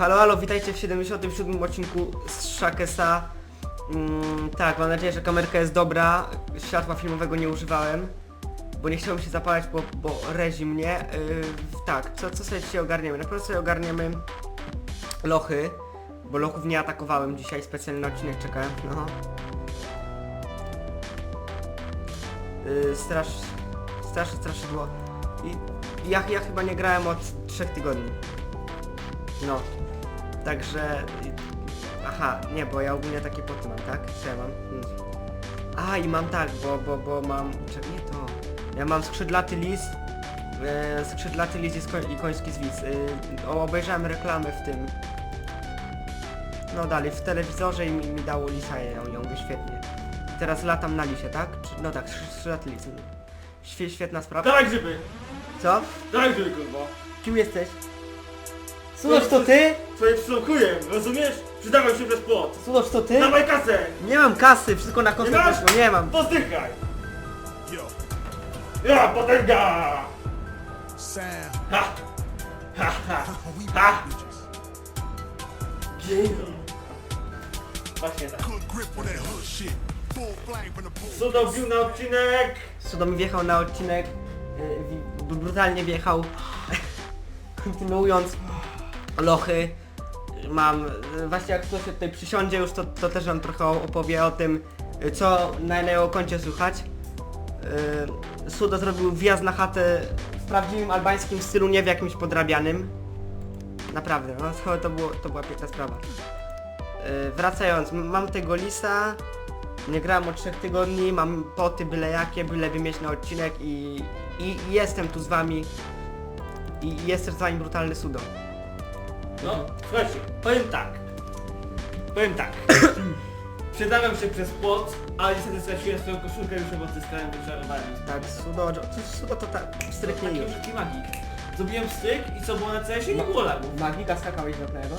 Halo, halo, witajcie w 77 odcinku z Shakesa. Mm, tak, mam nadzieję, że kamerka jest dobra. Światła filmowego nie używałem, bo nie chciałem się zapalać, bo, bo rezi mnie. Yy, tak, co, co sobie dzisiaj ogarniemy? Na pewno sobie ogarniemy lochy, bo lochów nie atakowałem dzisiaj, specjalny odcinek czekałem. No. Yy, strasz, strasz, straszydło. I ja, ja chyba nie grałem od 3 tygodni. No. Także... Aha, nie, bo ja ogólnie takie poty mam, tak? Co ja mam? Nic. A, i mam tak, bo, bo, bo mam... Czekaj, nie to... Ja mam skrzydlaty lis, e, skrzydlaty lis i, sko- i koński zwis. E, o, obejrzałem reklamę w tym... No dalej, w telewizorze i mi, mi dało lisa, ja ją, ją świetnie. Teraz latam na lisie, tak? Czy, no tak, skrzy- skrzydlaty lis. Świe, świetna sprawa. Dawaj grzyby! Co? Dawaj grzyby, kurwa! Kim jesteś? Sudosz to ty? Twoje przysłuchuję, rozumiesz? Przydawaj się przez płot! Sudosz to ty? Dawaj kasę! Nie mam kasy, wszystko na konto Nie masz? poszło, nie mam. Pozdychaj! Ja, potęga! Sam, Ha! Ha, ha! we Ha! Właśnie tak. Good grip on that hood shit. Full flame from the pool. Sudo wbił na odcinek! Sudo mi wjechał na odcinek, wi- brutalnie wjechał, kontynuując lochy. Mam, właśnie jak ktoś tutaj przysiądzie już, to, to też on trochę opowie o tym, co na, jego koncie słychać. Yy, Sudo zrobił wjazd na chatę w prawdziwym albańskim stylu, nie w jakimś podrabianym. Naprawdę, no to, było, to była piękna sprawa. Yy, wracając, mam tego lisa, nie grałem od 3 tygodni, mam poty byle jakie, byle mieć na odcinek i, i, jestem tu z wami. I, i jest z wami brutalny sudo. No, słuchajcie, powiem tak. Powiem tak. Przedawiam się przez płot, ale niestety straciłem swoją koszulkę już ją odzyskałem, wyczarowałem. Tak, sudo, sudo to tak, stryknie Taki już. taki magik. Zrobiłem styk i co było na CS-ie? Nie było lagów. Magika skakałeś do prawo?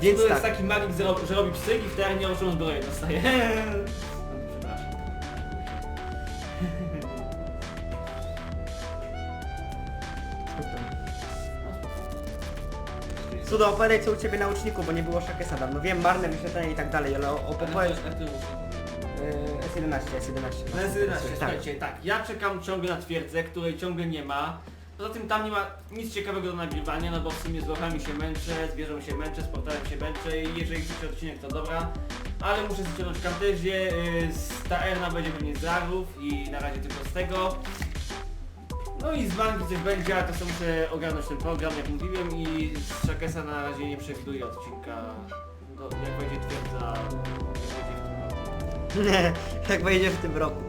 Więc to tak, jest taki magik, że robi, psyk i w terenie oczą zbroję dostaje. Sudo, opowiadaj co u ciebie na uczniku, bo nie było Shakesa dawno. Wiem, marne wyświetlenie i tak dalej, ale opowiadaj... Yy, S11, S11. Na S11, Tak. słuchajcie, tak, ja czekam ciągle na twierdzę, której ciągle nie ma. Poza tym tam nie ma nic ciekawego do nagrywania, no bo w sumie z lochami się męczę, z wieżą się męczę, z portalem się męczę i jeżeli chcecie odcinek to dobra. Ale muszę ściągnąć kartezję, yy, z Taerna będzie pewnie z Rarów i na razie tylko z tego. No i z banki coś będzie, ale to sobie muszę ogarnąć ten program, jak mówiłem i z Shakesa na razie nie przewiduję odcinka. No, jak będzie twierdza, jak będzie w tym roku. Nie, jak wejdzie w tym roku.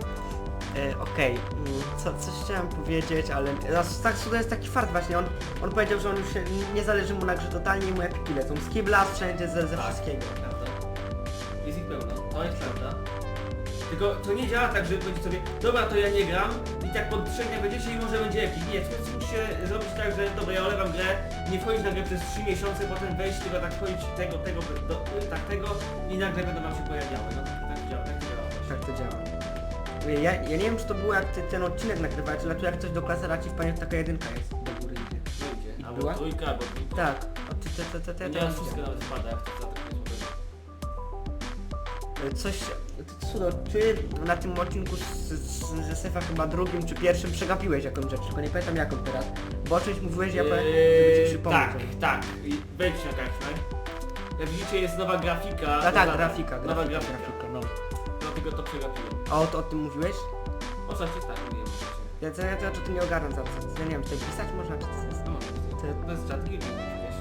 E, Okej, mm, co, coś chciałem powiedzieć, ale tak Sudo jest taki fart właśnie, on, on powiedział, że on już się, nie zależy mu na grze totalnie i mu epiki lecą z kibla, wszędzie, ze, ze Tak. wszystkiego. Prawda. Jest ich pełno, to jest prawda. Tylko to nie działa tak, że będzie sobie, dobra to ja nie gram tak po trzech dniach będziecie i może będzie epik. Nie, to musicie zrobić tak, że dobra ja olewam grę, nie wchodzić na grę przez 3 miesiące, potem wejść, tylko tak wchodzić tego, tego, do, tak tego i nagle będą wam się pojawiały. No tak działa, tak działa. Tak to działa. Ja, ja nie wiem, czy to było jak ty, ten odcinek nagrywałeś, ale tu jak coś do klasy raczej w pamięć taka jedynka jest do góry idzie. Albo była? trójka, albo trójka. Tak, o, ty, ty, ty, ty, ty, Nie, wszystko nawet spada, jak to za to E, Coś, ty, Sudo, czy na tym odcinku z, z, ze Sefa chyba drugim czy pierwszym przegapiłeś jakąś rzecz, tylko nie pamiętam jaką teraz. Bo o czymś mówiłeś, ja żeby ci przypomnieć. tak, tak. I Wejdź na kartę. Jak widzicie jest nowa grafika. Tak, tak, dodana. grafika, Nowa grafika, grafika. grafika, no. Dlatego to przegapiłem. A o, to, o tym mówiłeś? O co się tak mówiłem? Ja to, ja to, ja to nie ogarnam za bardzo. Ja nie wiem, czy pisać można, czy to jest... No, bez rzadkich przecież.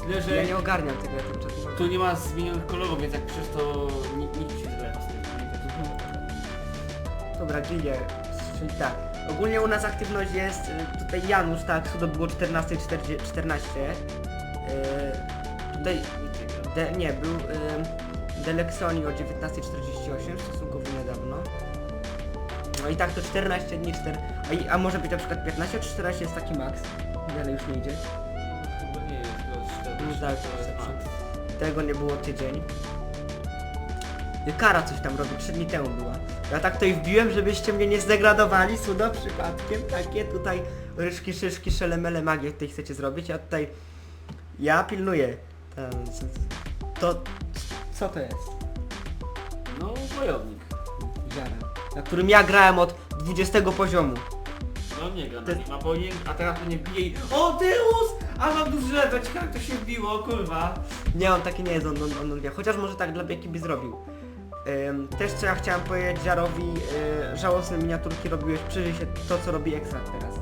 Tyle, że ja nie ogarniam tego, ja to, to, tu nie ma zmienionych kolorów, więc jak piszesz to ni- nikt się zlewa z tym. Dobra, Gilie, czyli tak. Ogólnie u nas aktywność jest, y, tutaj Janusz, tak, sudo było 14.14, 14. Yy, tutaj, de, nie, był y, Delexoni o 19.48, stosunkowo niedawno. No i tak to 14 dni, 4, a, i- a może być na przykład 15 czy 14 jest taki max, ale już nie idzie. Chyba nie jest, to jest No 40, tak, to jest max. Tego nie było tydzień. Kara coś tam robi, 3 dni temu była. Ja tak tutaj wbiłem, żebyście mnie nie zdegradowali, cudo przypadkiem, takie tutaj ryszki, szyszki, szelemele, magię tutaj chcecie zrobić, a tutaj ja pilnuję. Co- to, co to jest? No, wojownik. Ziara. Na którym ja grałem od 20 poziomu. No nie gra na Ty- nim, a powinien, a teraz mnie bije i... O, Tyrus! A mam duży lewe, ciekawe jak to się wbiło, kurwa. Nie, on taki nie jest, on, on, on wie. Chociaż może tak dla Bieki by zrobił. Ym, też co ja chciałem powiedzieć Ziarowi, yy, żałosne miniaturki robiłeś, przyjrzyj się to co robi Extract teraz.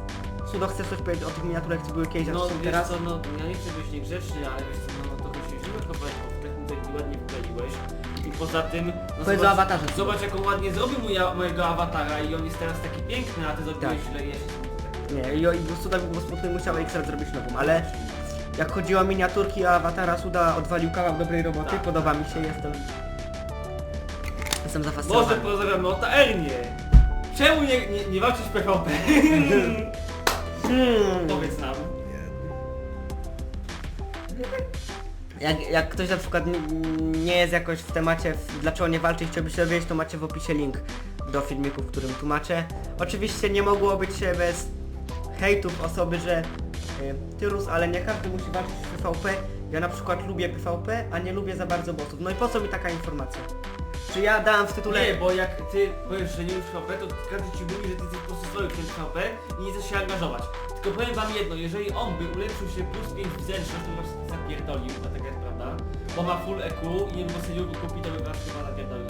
Sudo, chcesz coś powiedzieć o tych miniaturach, co były kiedyś, a No co są wiesz teraz? co, no ja nie chcę być niegrzeczny, ale wiesz co, poza tym... No, Powiedz o zobacz- awatarze. Zobacz jaką ładnie zrobił moja, mojego awatara i on jest teraz taki piękny, a ty zrobiłeś Tak. źle się Nie, i, i Suda by było smutno i musiał Extract zrobić nową, ale jak chodzi o miniaturki, a awatara Suda odwalił kawał dobrej roboty, Tak. podoba mi się, jestem... Jestem Może zafascynowany. porozmawiamy o taernie. Czemu nie, nie, nie walczyć w PvP? Hmm. Powiedz nam. Jak, jak ktoś na przykład nie jest jakoś w temacie, dlaczego nie walczy i chciałby się dowiedzieć, to macie w opisie link do filmiku, w którym tłumaczę. Oczywiście nie mogło być się bez hejtów osoby, że y, Tyrus, ale nie każdy musi walczyć w PvP. Ja na przykład lubię PvP, a nie lubię za bardzo bossów. No i po co mi taka informacja? Czy ja dałem w tytule... Nie, bo jak ty powiesz, że nie lubisz PvP, to każdy ci mówi, że ty jesteś po prostu swoim w PvP i nie chcesz się angażować. Tylko powiem wam jedno, jeżeli on by ulepszył się plus 5 w zręczność, to by was zapierdolił, bo taka jest prawda. Bo ma full EQ i nie sobie go kupi, to by was chyba zapierdolił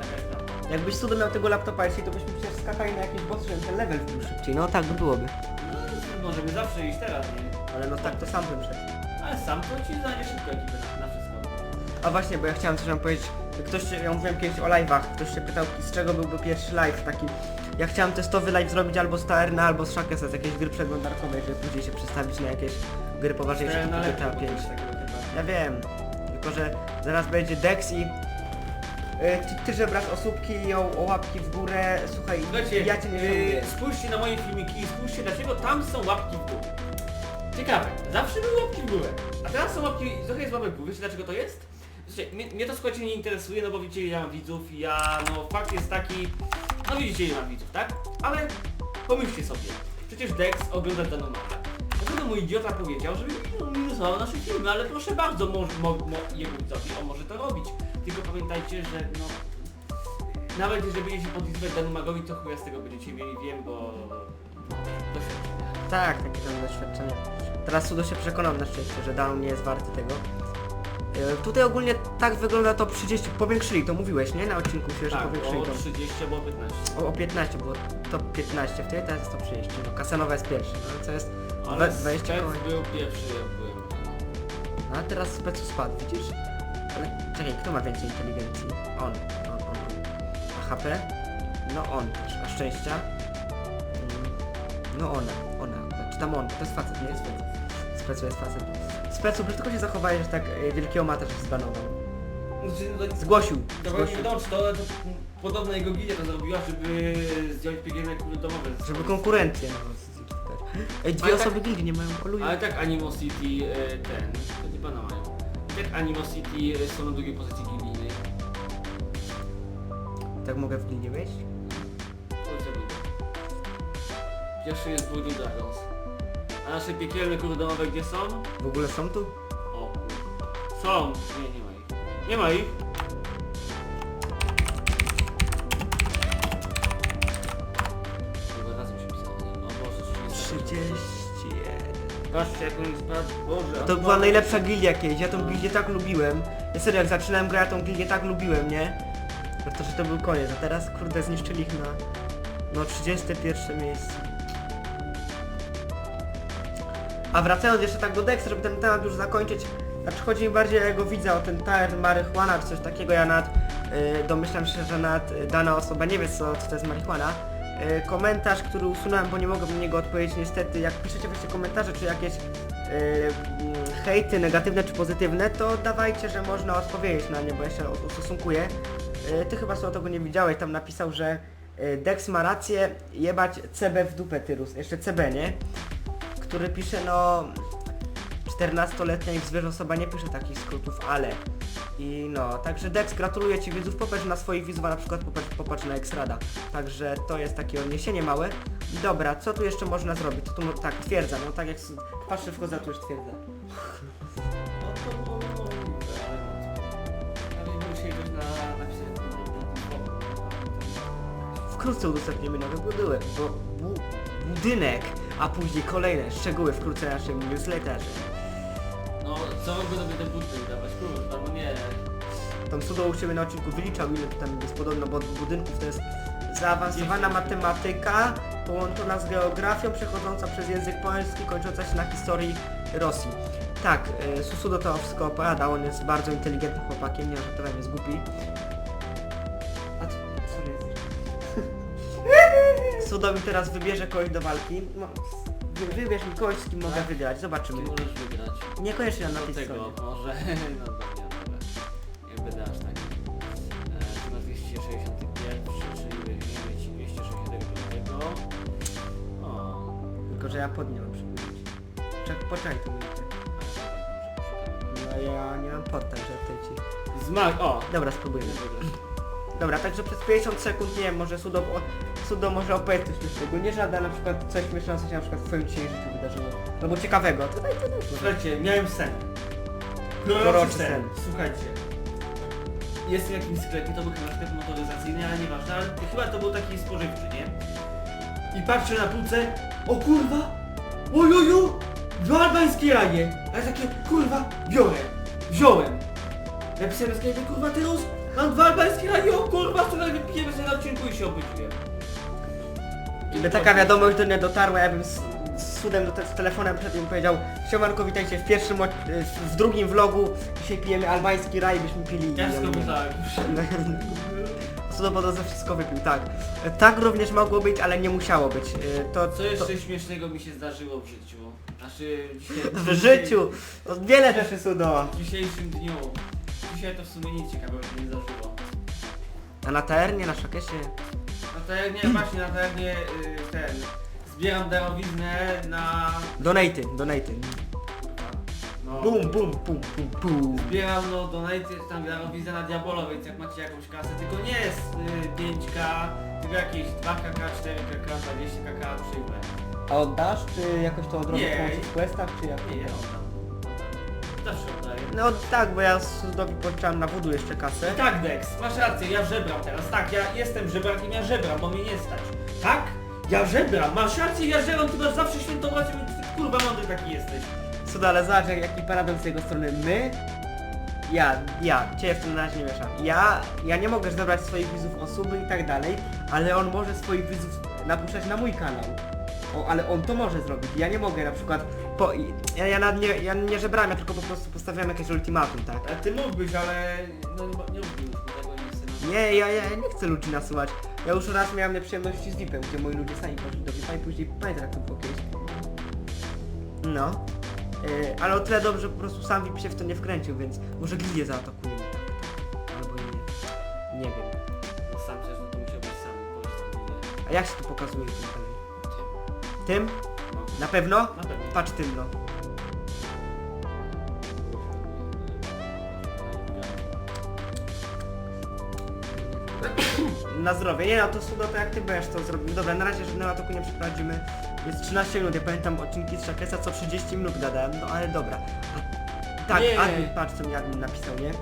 taka jest prawda. Jakbyś cudo miał tego laptopa jeśli to byśmy przecież skakali na jakiś boss, żeby ten level wbił szybciej. No tak by byłoby. No, możemy zawsze iść teraz, nie? Ale no tak to sam bym szedł. Ale sam to ci znajdzie szybko ekipę na wszystko. A właśnie, bo ja chciałem coś wam powiedzieć. Ktoś się, ja mówiłem kiedyś o live'ach, ktoś się pytał z czego byłby pierwszy live taki. Ja chciałem testowy live zrobić albo z Taerna, albo z Shakesa, z jakiejś gry przeglądarkowej, żeby później się przestawić na jakieś gry poważniejsze typu GTA lepsze 5. podejść takiego typa. Ja wiem, tylko że zaraz będzie Dex i... y, Ty, ty żebrasz osóbki i o, o łapki w górę, słuchaj, Słuchajcie, ja cię nie yy, szanuję. spójrzcie na moje filmiki i spójrzcie dlaczego tam są łapki w dół. Ciekawe, zawsze były łapki w górę, a teraz są łapki, trochę jest łapek w górę, wiecie dlaczego to jest? Słuchajcie, mnie, mnie to słuchajcie nie interesuje, no bo widzicie ile mam widzów i ja, no fakt jest taki, no widzicie ile mam widzów, tak? Ale pomyślcie sobie, przecież Dex ogląda ten numer. Dlatego mój idiota powiedział, żeby minu- minusował nasze filmy, ale proszę bardzo, mo, mo, mo, jego widzowie, on może to robić. Tylko pamiętajcie, że no, nawet jeżeli będziecie podlizywać danu magowi, to chuja z tego będziecie mieli, wiem, bo... Doświadczenia. Tak, takie tam doświadczenie. Teraz Sudo się przekonał na szczęście, że Down nie jest warty tego. E, Tutaj ogólnie tak wygląda to 30, powiększyli, to mówiłeś, nie? Na odcinku się, że Tak, powiększyli o to. 30 albo 15. O, o 15, było to 15 wtedy, teraz jest to 30. No Kasanowa jest pierwszy, no co jest Ale dwa- 20 Spec koła. był pierwszy, jak byłem. No, A teraz specu spadł, widzisz? Ale czekaj, kto ma więcej inteligencji? On, on, on. A HP? No on też, a szczęścia? Mm, No ona, ona, czy tam on, to jest facet, nie jest facet. Specu jest facet. Specu, tylko się zachowałeś, że tak e, wielkiego mata, że zbanował. Znaczy, no, Zgłosił, To nie zgłosił. wiadomo, czy to, to podobna jego gilia to zrobiła, żeby zdjąć PGN kule domowe. Żeby konkurencję no. Ej, dwie Ale osoby tak- gildii nie mają koluju. Ale tak Animosity e, ten, to nie pana mają. Tak Animosity e, są na drugiej pozycji gildijnej. Tak mogę w gildię wejść? Pozycja druga. Pierwszy jest Voodoo Dragons. A nasze piekielne kule domowe gdzie są? W ogóle są tu? O, są. Nie, nie ma ich. Nie ma ich. Chyba razem się pisało, nie? O Boże, 30. 31. Patrzcie jak on jest brat, Boże. To była najlepsza gildia kiedyś, ja tą gildię tak lubiłem. Ja serio, jak zaczynałem grać, ja tą gildię tak lubiłem, nie? No to, że to był koniec, a teraz kurde zniszczyli ich na... No 31 miejsce. A wracając jeszcze tak do Dexa, żeby ten temat już zakończyć, znaczy chodzi mi bardziej o jego widza, o ten taer marihuana czy coś takiego, ja nad, y, domyślam się, że nad y, dana osoba nie wie co, co to jest marihuana. Y, komentarz, który usunąłem, bo nie mogę na niego odpowiedzieć niestety, jak piszecie właśnie komentarze czy jakieś y, mm, hejty negatywne czy pozytywne, to dawajcie, że można odpowiedzieć na nie, bo ja się ustosunkuję. Ty chyba sobie tego nie widziałeś, tam napisał, że Dex ma rację, jebać CB w dupę Tyrus, jeszcze CB, nie? Który pisze, no... 14-letnia i zwierzę osoba nie pisze takich skrótów, ale I no, także Dex, gratuluję Ci widzów, popatrz na swoich widzów, a na przykład popatrz, popatrz na Exrada. Także to jest takie odniesienie małe. Dobra, co tu jeszcze można zrobić? Tu, mo- tak, twierdza, no tak jak patrzę, wchodzę, a tu już twierdza. Wkrótce udostępnimy nowy budynek, bo bu, budynek, a później kolejne szczegóły wkrótce na naszym newsletterze. No, co mogę sobie ten budynek dawać? Kurwa, no nie. Tam Sudo u siebie na odcinku wyliczał ile to tam jest podobno bo budynków, to jest zaawansowana matematyka połączona z geografią, przechodząca przez język polski, kończąca się na historii Rosji. Tak, y, Susudo to wszystko opowiada, on jest bardzo inteligentnym chłopakiem, nie żartowałem, jest głupi. Sudo mi teraz wybierze kogoś do walki. No, wy- wybierz mi kogoś, z kim mogę wygrać, Ty zobaczymy. możesz wygrać. Niekoniecznie na tej tego stronie. może. No dobra, dobra. Nie będę aż tak. E, tu na 261, czyli weźmiemy ci 265. O. Tylko, że ja podniosłem przypomnieć. Czek, poczekaj tu minutę. No ja nie mam podtań, że w ci... Zmag. O! Dobra, spróbujemy. Wygrasz. Dobra, także przez 50 sekund, nie wiem, może Sudo, o, Sudo może opowiedzieć coś. Nie żadna na przykład coś śmiesznego, co się na przykład w twoim dzisiejszym życiu wydarzyło. Albo ciekawego. To daj, to daj. Słuchajcie, miałem sen. Proroczy sen. sen. Słuchajcie. Jestem w jakimś sklepie, to był chyba sklep motoryzacyjny, ale nieważne, ale chyba to był taki spożywczy, nie? I patrzę na półce, o kurwa! Ojoju! Dwa albańskie raje! A ja takie, kurwa, biorę! Wziąłem! Napisałem na sklepie, kurwa, teraz mam dwa albańskie raje, o kurwa, wczoraj wypijemy sobie na odcinku i się obudziłem. Gdyby taka wiadomość do mnie dotarła, ja bym z, z Sudem do te, z telefonem przed nim powiedział Siemanko, witajcie w pierwszym, od- w drugim vlogu. Dzisiaj pijemy albański raj, byśmy pili. Ja wszystko mówię, myślałem. Sudo za wszystko wypił, tak. Tak również mogło być, ale nie musiało być. Y, To, Co to, jeszcze śmiesznego mi się zdarzyło w życiu? Znaczy, dzisiaj, w życiu. To wiele rzeczy Sudo. W dzisiejszym dniu. Dzisiaj to w sumie nic ciekawego się nie zdarzyło. A na TR nie na szakesie. To jak nie, właśnie na terenie y, ten... Zbieram darowiznę na... Donaty, donaty. No, Bum, bum, bum, bum, bum. Zbieram no donate, tam darowiznę na Diabolo, więc jak macie jakąś kasę, tylko nie jest y, 5k, tylko jakieś 2kk, 4kk, 20kk przyjmę. A oddasz, czy jakoś to odrobisz Nie. w questach, czy jak? Nie, ja oddam. Oddam. Zawsze oddaję. No tak, bo ja Sudowi poczęłam na wudu jeszcze kasę. Tak Dex, masz rację, ja żebram teraz. Tak, ja jestem żebrakiem, ja żebram, bo mnie nie stać. Tak? Ja żebram, masz rację, ja żebram, ty masz zawsze świętować, ty kurwa mądry taki jesteś. Sudo, ale zobacz jak- jaki paradoks z jego strony. My, ja, ja, cię w tym na razie nie mieszam. Ja, ja nie mogę zebrać swoich widzów osoby i tak dalej, ale on może swoich widzów napuszczać na mój kanał. O, ale on to może zrobić. Ja nie mogę na przykład, po, ja, ja, nie, ja nie żebrałem, ja tylko po prostu postawiłem jakieś ultimatum, tak? A ty mógłbyś, ale no nie, nie mógłbyś, bo tego nie chcę. Nie, ja, ja nie chcę ludzi nasyłać. Ja już raz miałem nieprzyjemności z VIP-em, gdzie moi ludzie sami poszli do VIP-a i później pamiętam jak to było kiedyś. No. Yy, ale o tyle dobrze, po prostu sam VIP się w to nie wkręcił, więc może gildię zaatakuje. Albo nie. Nie wiem. No sam przecież to musiał być sam, ile. A jak się to pokazuje tym dalej? Tym? Na pewno? na pewno. Patrz tym no. Na zdrowie. Nie no, to Sudo to jak ty będziesz to zrobił. Dobra, na razie żadnego ataku nie przeprowadzimy. Jest 13 minut, ja pamiętam odcinki z Shakesa co 30 minut gadałem, no ale dobra. A, tak, Nie. admin, patrz co mi admin napisał, nie? Uh,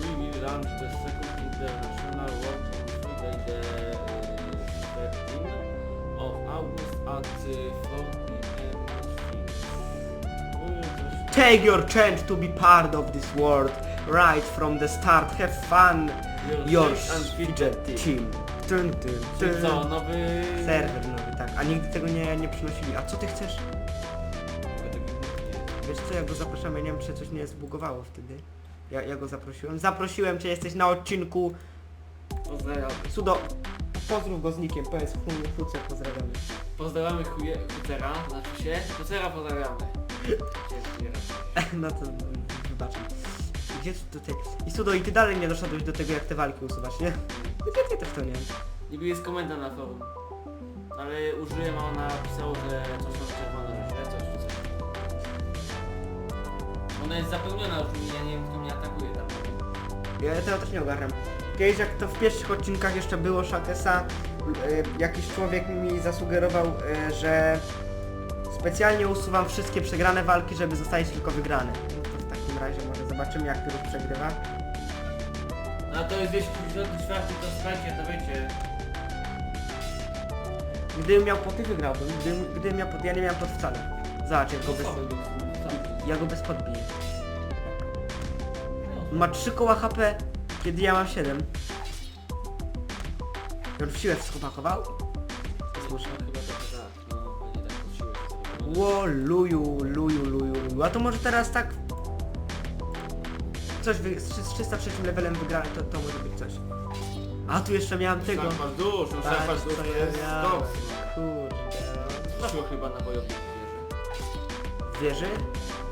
we will launch the second international world on Friday the uh, 13th of August at uh, 4 Take your chance to be part of this world right from the start. Have fun. Your fidget team. Tyn, tyn, Czyli tyn. co, nowy... Serwer nowy, tak. A nigdy tego nie, nie przynosili. A co ty chcesz? Wiesz co, ja go zapraszam, ja nie wiem czy coś nie zbugowało wtedy. Ja, ja go zaprosiłem. Zaprosiłem cię, jesteś na odcinku. Pozdrawiam. Sudo, pozdrów go z nikiem, powiedz chuj, chuce, pozdrawiamy. Pozdrawiamy chuje... Hutera, znaczy się. Hutera pozdrawiamy. No to no, wybaczam. Gdzie tu tutaj? I Sudo, i ty dalej nie doszedłeś do tego jak te walki usuwać, nie? Ja, ja też to nie wiem. Niby jest komenda na forum. Ale użyłem, a ona napisała, że coś tam czerwone, że źle, coś czy coś. Ona jest zapełniona już, ja nie wiem kto mnie atakuje tam. Ja tego też nie ogarniam. Kiedyś jak to w pierwszych odcinkach jeszcze było Shakesa, y, jakiś człowiek mi zasugerował, y, że specjalnie usuwam wszystkie przegrane walki, żeby zostać tylko wygrane. No to w takim razie może zobaczymy jak Pyrów przegrywa. No to jest 274, to słuchajcie, to wiecie. Gdybym miał poty wygrałbym, gdybym, gdybym miał pot, ja nie miałem pot wcale. Zobacz, jak go bez, ja go bez podbiję. On ma 3 koła HP, kiedy ja mam 7. Ja już w siłę wszystko pakował? Słyszę. Chyba tak, Ło, luju, luju, luju, luju. A to może teraz tak... Coś wy... z trzy- z 303 levelem wygrany, to, to może być coś. A tu jeszcze miałem tego. Szarpasz dusz, no Tak, szarpasz dusz to to ja jest stop. Kurde. Go chyba na bojownik wieży. Wieży?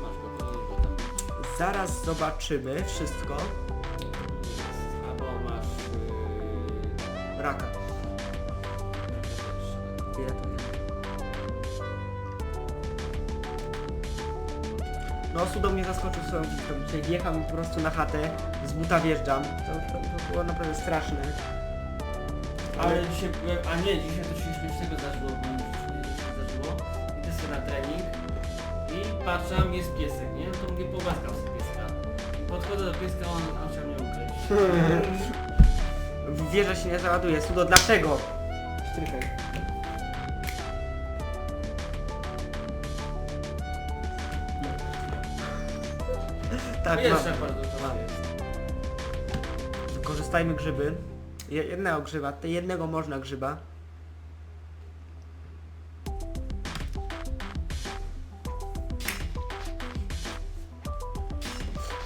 Masz go, tam Zaraz zobaczymy wszystko. Sudo mnie zaskoczył swoją bitwą. Dzisiaj wjechał po prostu na chatę, z buta wjeżdżam. To, to, to było naprawdę straszne. Ale dzisiaj byłem, a nie, dzisiaj to się śmiesznego zdarzyło, bo mi się śmiesznie zdarzyło. Idę sobie na trening i patrzę, a jest piesek, nie? No to mówię, pogłaskam sobie pieska. I podchodzę do pieska, on, on chciał mnie ukryć. Wieża się nie załaduje. Sudo, dlaczego? Sztryfek. Tak, jest mam. jest. Wykorzystajmy grzyby. Je- Jednego grzyba, te jednego można grzyba.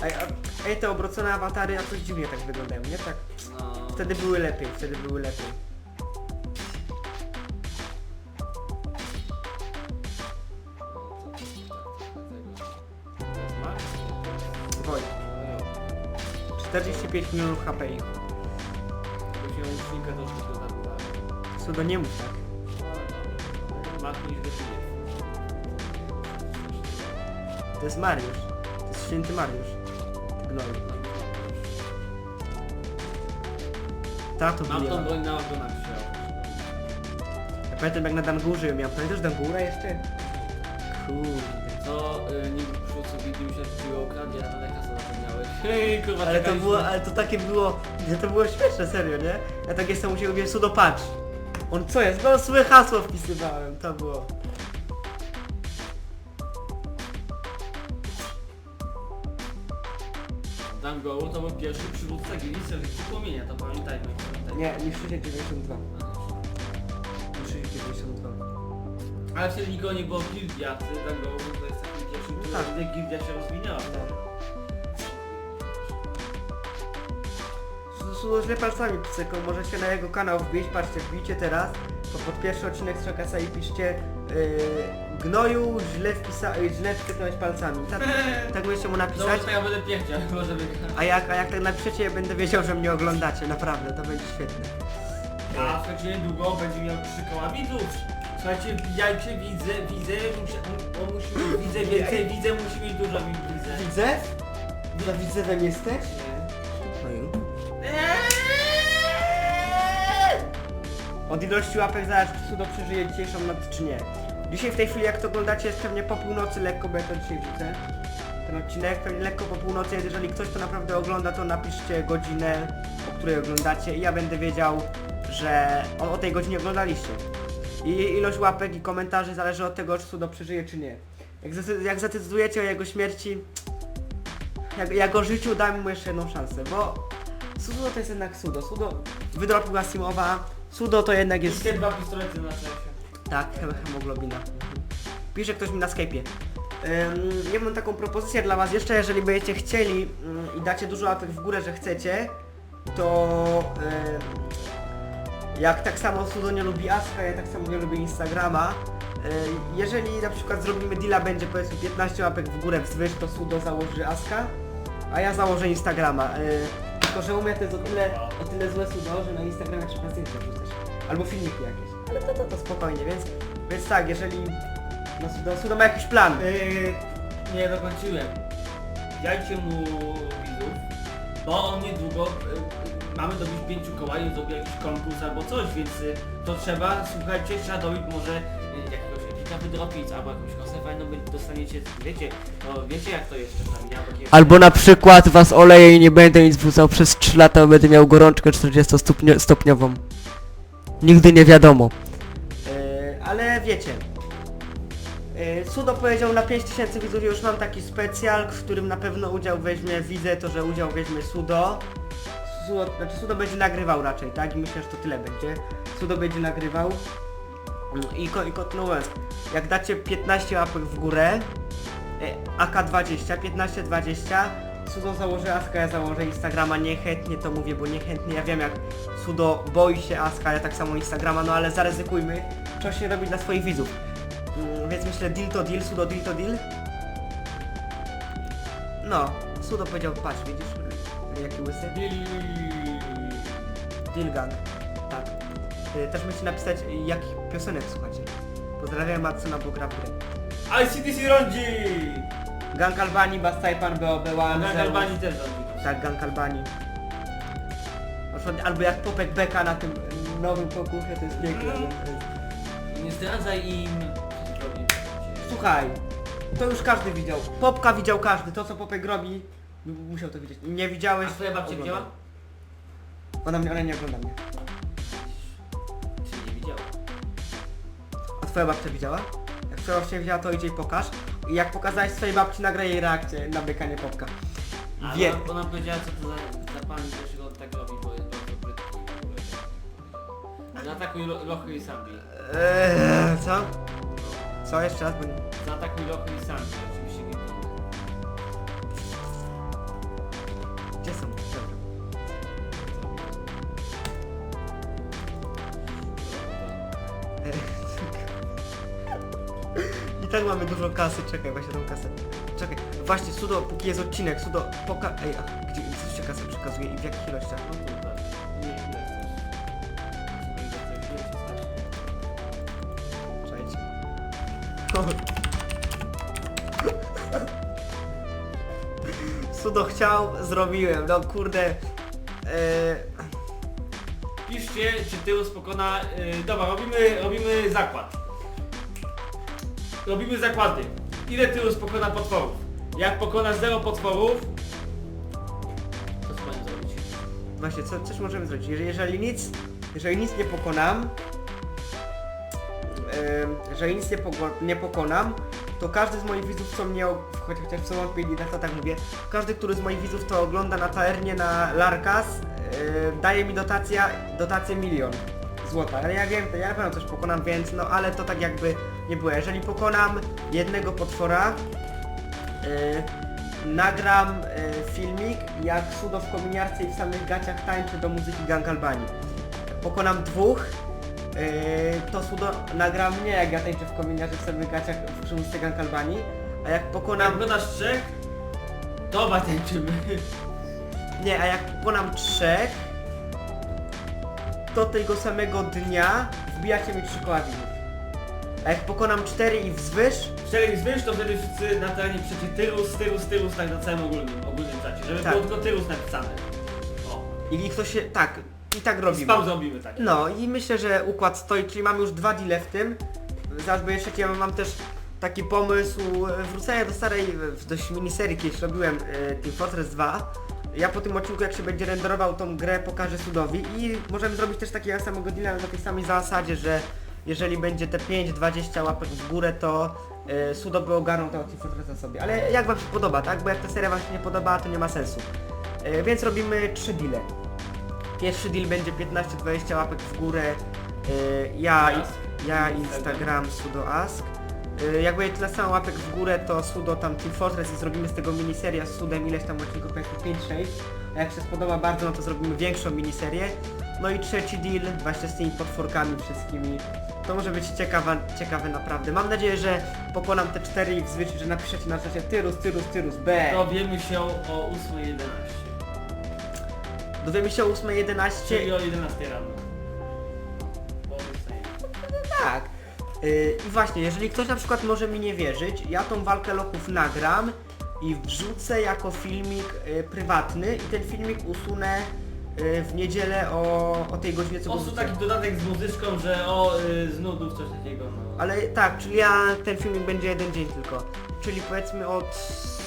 Ej, a, ej, te obrocone awatary jakoś dziwnie tak wyglądają, nie? Tak. No... Wtedy były lepiej, wtedy były lepiej. 45 milionów HP ich. Szynkę do nie mów tak. Matki niż wyczynie. To jest Mariusz. To jest święty Mariusz. Ty gnoju. Tato Mam tą ma. broń na ogonach się. Ja pamiętam jak na Dangurze ją miałem. Pamiętasz Dangura jeszcze? Kurde. Co y, nie przyszło co widział się odciło ukradnie, a na kasę zapomniałeś. Hej, kurwa, Ale to czekaliśmy. było, ale to takie było, że to było śmieszne, serio, nie? Ja tak jestem musiał mówić, Sudo patrz. On co jest? No złe hasło wpisywałem, to było. Dango to był pierwszy przywódca gildii serwisu płomienia, to pamiętajmy. pamiętajmy. Nie, niszczycie 92. Niszczycie 92. Ale wtedy nikogo nie było w a wtedy Dango tak. wtedy gildia się rozwinęła. Sudo źle palcami psyką, możecie na jego kanał wbić, patrzcie, wbijcie teraz, to pod pierwszy odcinek z Czakasa i piszcie yy, gnoju źle wpisa, yy, źle palcami. Tak, tak będziecie mu napisać. Dobrze, to ja będę pierdział, może. A jak, a jak tak napiszecie, ja będę wiedział, że mnie oglądacie, naprawdę, to będzie świetne. A słuchajcie, niedługo będzie miał trzy koła widzów. Słuchajcie, wbijajcie, widzę, widzę, muszę, on musi widzę więcej, widzę, musi mieć dużo widzę. Widzę? Dla widzewem jesteś? I? Od ilości łapek zależy, czy Sudo przeżyje dzisiejszą noc, czy nie. Dzisiaj w tej chwili, jak to oglądacie, jest pewnie po północy lekko, bo ja to dzisiaj wrzucę. Ten odcinek pewnie lekko po północy, jeżeli ktoś to naprawdę ogląda, to napiszcie godzinę, o której oglądacie i ja będę wiedział, że o, o tej godzinie oglądaliście. I ilość łapek i komentarzy zależy od tego, czy Sudo przeżyje, czy nie. Jak, zdecy- jak zadecydujecie o jego śmierci, jak, jak o życiu dam mu jeszcze jedną szansę, bo Sudo to jest jednak Sudo. Sudo wydropił Asimowa. Sudo to jednak Jest te dwa pistolety na czasie. Tak, hem- hemoglobina. Pisze ktoś mi na Skype'ie. Ym, ja mam taką propozycję dla was jeszcze, jeżeli będziecie chcieli ym, i dacie dużo łapek w górę, że chcecie, to jak tak samo Sudo nie lubi Aska, ja tak samo nie lubię Instagrama. Ym, jeżeli na przykład zrobimy deala, będzie powiedzmy 15 łapek w górę wzwyż, to Sudo założy Aska, a ja założę Instagrama. Yy, tylko, że u mnie to jest o tyle, o tyle złe Sudo, że na Instagramie trzeba zdjęcia wrzucać. Albo filmiki jakieś. Ale to, to, to spokojnie, więc, więc tak, jeżeli no, Sudo, Sudo ma jakiś plan. Yy, nie dokończyłem. Dajcie mu widzów, bo on niedługo y, mamy dobić pięciu koła i zrobi jakiś konkurs albo coś, więc y, to trzeba, słuchajcie, trzeba dobić może y, jakiegoś epika wydropić albo jakąś kosę fajną wy- dostaniecie, wiecie, no wiecie jak to czasami, albo jakieś... Albo na przykład was oleję i nie będę nic wrzucał przez 3 lata, bo będę miał gorączkę 40-stopniową. Nigdy nie wiadomo. Yy, ale wiecie. Sudo powiedział na 5000 widzów, już mam taki specjal, w którym na pewno udział weźmie, widzę to, że udział weźmie Sudo. Sudo, znaczy Sudo będzie nagrywał raczej, tak? I myślę, że to tyle będzie. Sudo będzie nagrywał. Mm, I, i kontynuując, jak dacie 15 łapek w górę, e, AK20, 15-20, Sudo założy Aska, ja założę Instagrama, niechętnie to mówię, bo niechętnie, ja wiem jak Sudo boi się Aska, ja tak samo Instagrama, no ale zaryzykujmy, co się robi dla swoich widzów. Mm, więc myślę deal to deal, Sudo deal to deal. No, Sudo powiedział, patrz, widzisz, jaki łysy? Deal gang, tak. Y, Też musicie napisać, y, jakich piosenek słuchacie. Pozdrawiam Matsuna, bo gra w grę. ICDC rządzi! Gang Albanii, Bastaipan, BOB, One, Na Zeus. Galbanii też rządzi. Tak, Gang Albanii. Na przykład, albo jak Popek Beka na tym nowym konkursie, to jest piękne. nie? To jest- Nie zdradzaj im... Słuchaj, to już każdy widział. Popka widział każdy, to co Popek robi, m- musiał to widzieć. Nie widziałeś... A twoja babcia oglądaj. widziała? Ona, mnie, ona nie ogląda mnie. Czy nie widziała? A twoja babcia widziała? Jak twoja babcia widziała, to idzie i pokaż. I jak pokazałeś swojej babci, nagraj jej reakcję na bykanie Popka. Wie. ona, ona powiedziała co to za, za pan też go tak robi, bo jest bardzo ogóle. Zaatakuj lo, lochy i sambi. Eee, co? Co jeszcze raz, bo nie... Zaatakuj lochy i sambi, oczywiście nie. Gdzie są? Dobra. I tak mamy dużo kasy, czekaj, właśnie tą kasę. Czekaj, właśnie Sudo, póki jest odcinek, Sudo, poka... Ej, a gdzie, co się kasę przekazuje i w jakich ilościach? No Sudo chciał, zrobiłem, no kurde. Eee, Piszcie, czy Tyłus pokona... Yy, dobra, robimy, robimy zakład. Robimy zakłady. Ile Tyłus pokona potworów? Jak pokona 0 potworów... To co mamy zrobić? Właśnie, co, coś możemy zrobić. Jeżeli, jeżeli nic, jeżeli nic nie pokonam, em, jeżeli nic nie, nie pokonam, to każdy z moich widzów, co mnie, choć, chociaż sumie odpięli, to tak mówię, każdy, który z moich widzów to ogląda na taernie na Larkas, daje mi dotacja, dotację milion złota. Ale ja wiem, to ja na pewno coś pokonam, więc no ale to tak jakby nie było. Jeżeli pokonam jednego potwora, e, nagram e, filmik jak Sudo w kominiarce i w samych gaciach tańczy do muzyki Gang Albanii. Pokonam dwóch, e, to Sudo nagra mnie jak ja tańczę w w samych gaciach przy muzyce Gang Albanii. A jak Jak pokonam... pokonasz trzech, to obaj tańczymy. Nie, a jak pokonam trzech, to tego samego dnia wbijacie mi trzy koła widzów. A jak pokonam cztery i wzwyż, Cztery zwyż, to wtedy wszyscy na terenie przecie Tyrus, Tyrus, Tyrus, tak na całym ogólnym, ogólnym czacie, żeby Tak. było tylko Tyrus napisane. O, i ktoś się... tak, i tak robimy. spam zrobimy tak. No i myślę, że układ stoi, czyli mamy już dwa deale w tym. Zaraz będzie trzeci, ja mam też taki pomysł wrócenia do starej, w dość miniserii kiedyś robiłem e, Team Fortress 2. Ja po tym odcinku jak się będzie renderował tą grę pokażę Sudowi i możemy zrobić też takiego samego deala na tej samej zasadzie, że jeżeli będzie te 5-20 łapek w górę to e, Sudo by ogarnął tego Team Fortressa sobie. Ale jak wam się podoba, tak? Bo jak ta seria wam się nie podoba, to nie ma sensu. E, więc robimy trzy deale. Pierwszy deal będzie 15-20 łapek w górę. Yy, ja, Ask. ja Instagram. Sudo ask. Yy, jak będzie tyle samo łapek w górę, to sudo tam Team Fortress i zrobimy z tego miniseria z sudem ileś tam odcinków, powiedzmy 5-6. A jak się spodoba bardzo, no to zrobimy większą miniserię. No i trzeci deal, właśnie z tymi potworkami wszystkimi. To może być ciekawa, ciekawe naprawdę. Mam nadzieję, że pokonam te cztery i w zwyczaju, że napiszecie na czacie Tyrus, Tyrus, Tyrus, B. Dowiemy się o 8.11, Dowiemy się o 8.11. czyli o 11 rano. Bo wstaję. Tak. Yy, I właśnie, jeżeli ktoś na przykład może mi nie wierzyć, ja tą walkę lochów nagram i wrzucę jako filmik y, prywatny i ten filmik usunę y, w niedzielę o, o tej godzinie co wrzucę. taki dodatek z muzyczką, że o, y, z nudów coś takiego, no. Ale tak, czyli ja ten filmik będzie jeden dzień tylko. Czyli powiedzmy od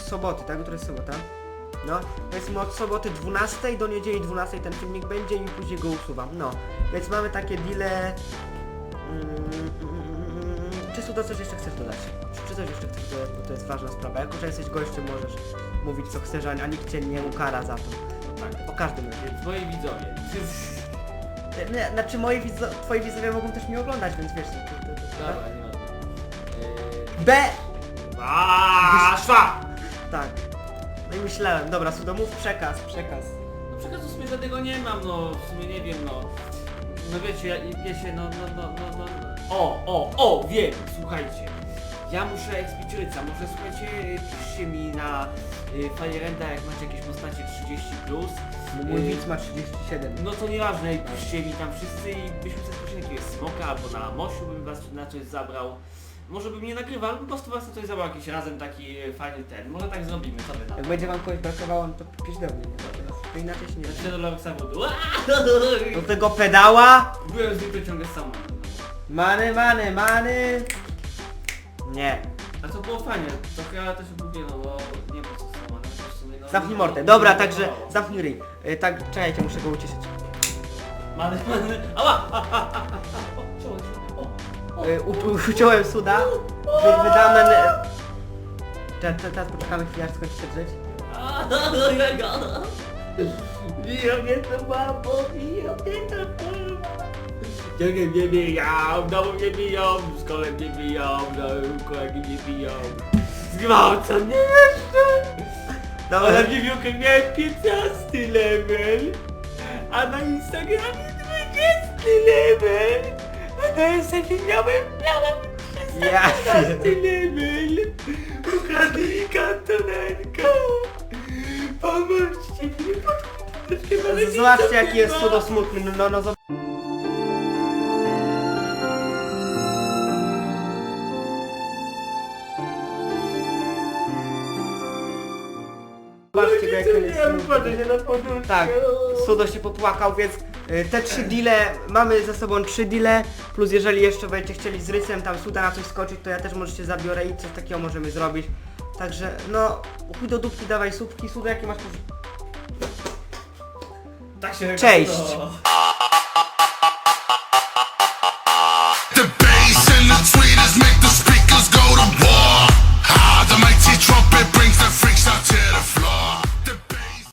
soboty, tak? Jutro jest sobota. No, powiedzmy od soboty 12 do niedzieli 12 ten filmik będzie i później go usuwam. No, więc mamy takie deale. Mm, czy Sudo coś jeszcze chcesz dodać? Czy coś jeszcze chcesz dodać, bo to jest ważna sprawa. Jako, że jesteś gościem, możesz mówić co chcesz, a nikt cię nie ukara za to. Tak. O każdym razie. Moi widzowie. Nie, Znaczy moi widzo twoi widzowie mogą też mnie oglądać, więc wiesz, to, to, to, to, Dobra, nie ma. B! Aaa, szwa! Tak. No i myślałem, dobra, Sudo, mów przekaz, przekaz. No przekazu w sumie żadnego nie mam, no w sumie nie wiem, no. No wiecie, ja, wiecie, no, no, no, no, no. O, o, o, wiem, słuchajcie. Ja muszę ekspicjuryca, może słuchajcie, piszcie mi na y, Firenda, jak macie jakieś postacie 30+. Plus. Mój Y, widz ma 37. No to nieważne, piszcie mi tam wszyscy i byśmy sobie spoczęli jakiegoś smoka, albo na Mosiu bym was na coś zabrał. Może bym nie nagrywał, albo po prostu was coś zabrał jakiś razem taki fajny ten. Może tak zrobimy, co wy na to? Jak będzie wam kogoś brakowało, no to pisz do mnie, nie? To inaczej się nie da. Znaczy do Samochodu. Do tego pedała? Byłem zwykle ciągle sam. Many, many, many. Nie. A to było fajnie, trochę ja też lubię, no bo nie wiem co samo, ale też w sumie, no, Zamknij mordę. Dobra, no, także no. zamknij ryj. Y, Tak, czekajcie, muszę go ucieszyć. Many, many, ała! a, a, a, a, o. Y, u- Uciąłem suda. Wy, wydamy... Teraz, teraz poczekamy chwilę, aż skończy się drzeć. No. Biją mnie to babo, biją mnie to babo. Ciągle mnie biją, w domu mnie biją, w szkole mnie biją, no, kolegi mnie biją. Zgwałcą mnie jeszcze! Dobra, Ale wiewiórkę miałem 15 level, a na Instagramie 20 level, SF miałem, miałem Ja 16 level. Ukradli mi kantonenkę. Pomóżcie mi, ale nie Zobaczcie jaki jest ma. sudo smutny, no, no, no zob- Zobaczcie jak on jest smutny. Tak, Sudo się popłakał, więc y, te trzy deale, mamy ze sobą trzy deale, plus jeżeli jeszcze będziecie chcieli z rysem tam Suda na coś skoczyć, to ja też możecie zabiorę i coś takiego możemy zrobić. Także, no, chuj do dupki, dawaj słupki, Sudo jakie masz... Tak się Cześć.